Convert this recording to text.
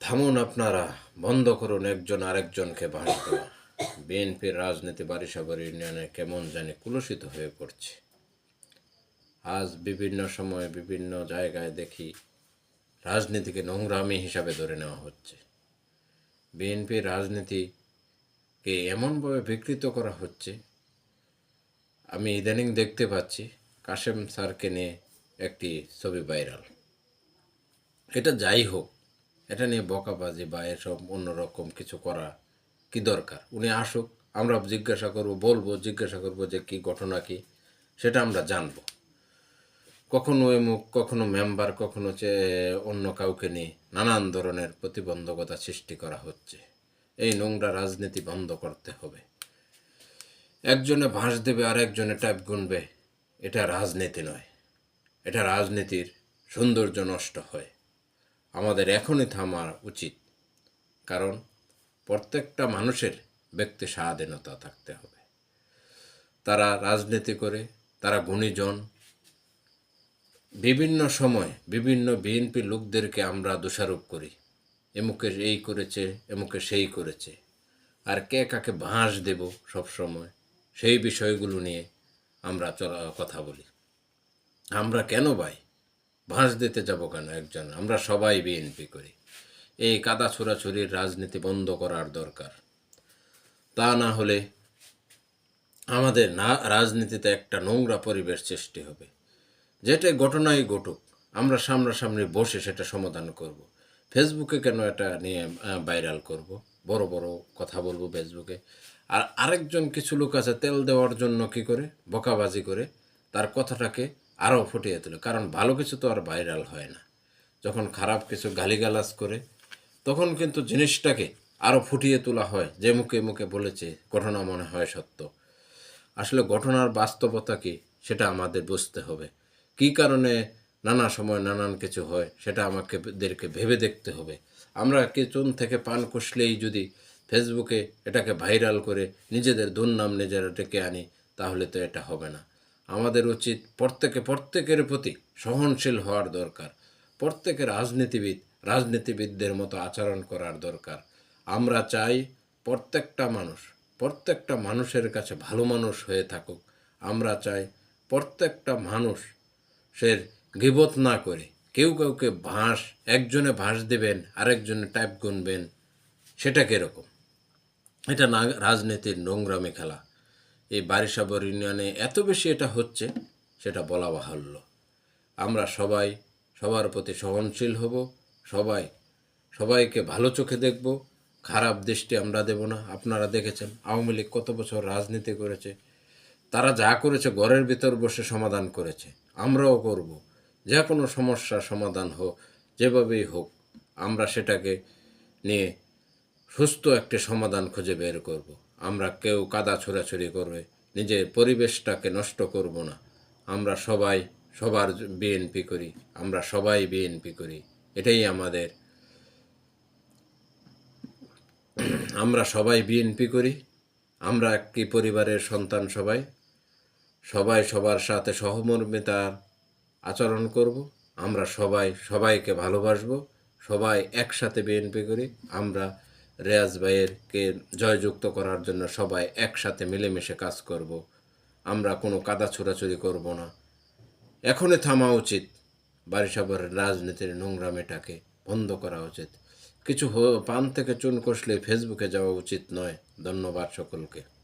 থামুন আপনারা, বন্ধ করুন একজন আরেকজনকে বাড়ি দেওয়া। বিএনপির রাজনীতি বারিসাগর ইউনিয়নে কেমন জানি কুলসিত হয়ে পড়ছে। আজ বিভিন্ন সময়ে বিভিন্ন জায়গায় দেখি রাজনীতিকে নোংরামি হিসাবে ধরে নেওয়া হচ্ছে। বিএনপির রাজনীতিকে এমনভাবে বিকৃত করা হচ্ছে, আমি ইদানিং দেখতে পাচ্ছি কাশেম স্যারকে নিয়ে একটি ছবি ভাইরাল। এটা যাই হোক এটা নিয়ে বকাবাজি বা এসব অন্যরকম কিছু করা কি দরকার? উনি আসুক, আমরা জিজ্ঞাসা করব, বলব, জিজ্ঞাসা করব যে কি ঘটনা কি, সেটা আমরা জানব। কখনো এমুক কখনো মেম্বার কখনো হচ্ছে অন্য কাউকে নিয়ে নানান ধরনের প্রতিবন্ধকতা সৃষ্টি করা হচ্ছে। এই নোংরা রাজনীতি বন্ধ করতে হবে। একজনে ভাঁজ দেবে আর একজনে টাইপ গুনবে। এটা রাজনীতি নয়। এটা রাজনীতির সৌন্দর্য নষ্ট হয়। আমাদের এখনই থামা উচিত। কারণ প্রত্যেকটা মানুষের ব্যক্তি স্বাধীনতা থাকতে হবে। তারা রাজনীতি করে, তারা গুণীজন। বিভিন্ন সময় বিভিন্ন বিএনপি লোকদেরকে আমরা দোষারোপ করি। এমুকে এই করেছে এমুকে সেই করেছে। আর কে কাকে বাঁশ দেব সব সময়, সেই বিষয়গুলো নিয়ে আমরা চলা কথা বলি। আমরা কেন ভাই? ভাঁজ দিতে যাব কেন একজন? আমরা সবাই বিএনপি করি। এই কাদা ছোড়াছুরির রাজনীতি বন্ধ করার দরকার। তা না হলে আমাদের না, রাজনীতিতে একটা নোংরা পরিবেশ সৃষ্টি হবে। যেটা ঘটনাই ঘটুক, আমরা সামনাসামনি বসে সেটা সমাধান করব। ফেসবুকে কেন এটা নিয়ে ভাইরাল করব। বড় বড় কথা বলব ফেসবুকে আর আরেকজন কিছু লোক আছে, তেল দেওয়ার জন্য কি করে? বকাবাজি করে। তার কথাটাকে আরও ফুটিয়ে তোলে। কারণ ভালো কিছু তো আর ভাইরাল হয় না। যখন খারাপ কিছু গালিগালাজ করে, তখন কিন্তু জিনিসটাকে আরও ফুটিয়ে তোলা হয়, যে মুখে মুখে বলেছে, ঘটনা মনে হয় সত্য। আসলে ঘটনার বাস্তবতা কি, সেটা আমাদের বুঝতে হবে। কী কারণে নানা সময় নানান কিছু হয়, সেটা আমাকে দেরকে ভেবে দেখতে হবে। আমরা কিচুন থেকে পান কষলেই যদি ফেসবুকে এটাকে ভাইরাল করে নিজেদের দুর্নাম নিজেরা ডেকে আনি, তাহলে তো এটা হবে না। আমাদের উচিত প্রত্যেকে প্রত্যেকের প্রতি সহনশীল হওয়ার দরকার। প্রত্যেকে রাজনীতিবিদ, রাজনীতিবিদদের মতো আচরণ করার দরকার। আমরা চাই প্রত্যেকটা মানুষ, প্রত্যেকটা মানুষের কাছে ভালো মানুষ হয়ে থাকুক। আমরা চাই প্রত্যেকটা মানুষ সে গিবত না করে কেউ কাউকে ভাঁস একজনে ভাঁস দেবেন, আরেকজনে টাইপ গুনবেন, সেটা কীরকম? এটা না, রাজনীতির নোংরামি খেলা। এই বারিসাবর ইউনিয়নে এত বেশি এটা হচ্ছে, সেটা বলা বাহুল্য। আমরা সবাই সবার প্রতি সহনশীল হব, সবাই, সবাইকে ভালো চোখে দেখব, খারাপ দৃষ্টি আমরা দেব না। আপনারা দেখেছেন, আওয়ামী লীগ কত বছর রাজনীতি করেছে, তারা যা করেছে ঘরের ভিতর বসে সমাধান করেছে, আমরাও করব। যে কোনো সমস্যার সমাধান হোক, যেভাবেই হোক, আমরা সেটাকে নিয়ে সুস্থ একটি সমাধান খুঁজে বের করব। আমরা কেউ কাদা ছোড়াছুরি করবে, নিজের পরিবেশটাকে নষ্ট করব না। আমরা সবাই সবার বিএনপি করি, আমরা সবাই বিএনপি করি, এটাই আমাদের। আমরা সবাই বিএনপি করি, আমরা একটি পরিবারের সন্তান সবাই সবাই সবার সাথে সহমর্মিতার আচরণ করব, আমরা সবাই সবাইকে ভালোবাসবো, সবাই একসাথে বিএনপি করি, আমরা রেয়াজ ভাইয়েরকে জয়যুক্ত করার জন্য সবাই একসাথে মিলেমিশে কাজ করব। আমরা কোনো কাদা ছোড়াছুরি করব না। এখনই থামা উচিত। বারিসাবরের রাজনীতির নোংরামিটাকে বন্ধ করা উচিত। কিছু পান থেকে চুন কষলে ফেসবুকে যাওয়া উচিত নয়। ধন্যবাদ সকলকে।